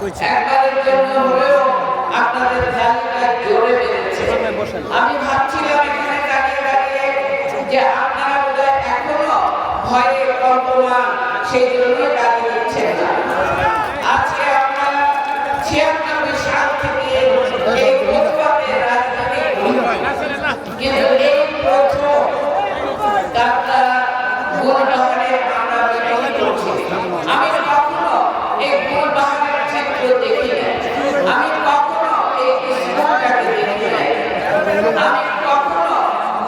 কইছি। আপনাদের তালিকা জোরে বেড়েছে। আমি ভাবছিলাম এখানে দাঁড়িয়ে দাঁড়িয়ে যে আপনারা বোধহয় এখনও ভয়ে কল্পনা সেই জন্য দাঁড়িয়ে দিচ্ছেন না আজকে আপনারা ছিয়ানব্বই সাল থেকে এই প্রতিবাদের রাজনীতি করছেন। কিন্তু এই প্রথম ডাক্তার গুলবাহারে আমরা বিরোধ করছি আমি কখনো এই গুলবাহারের চিত্র দেখি না আমি কখনো এই ইসলামটাকে দেখি না আমি কখনো এই গুলবাহারের রাস্তাকে দেখি না দু হাজার আগে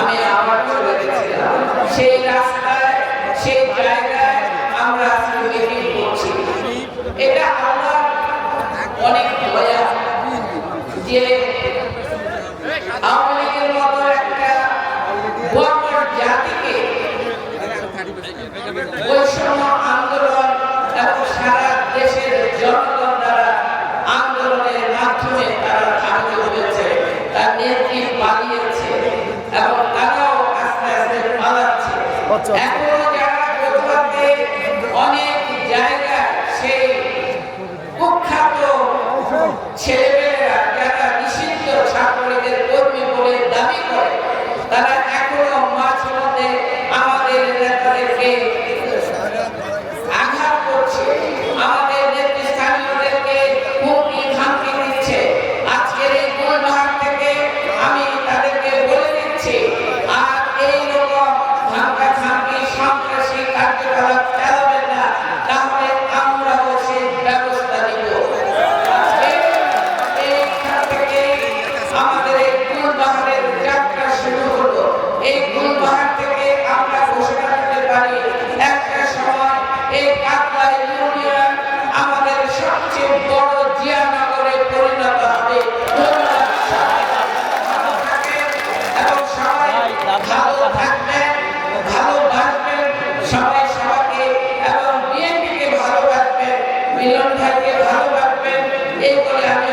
আমি আবার চলে গেছিলাম। সেই রাস্তায়, সেই জায়গায় আমরা মিটিং করছি। এটা আমার অনেক দয়া যে আওয়ামী একটা জাতিকে বৈষম্য এবং তারাও আস্তে আস্তে পালাচ্ছে। এখনও যারা অনেক মিলন ভাইকে ভালোবাসবেন এই বলে আমি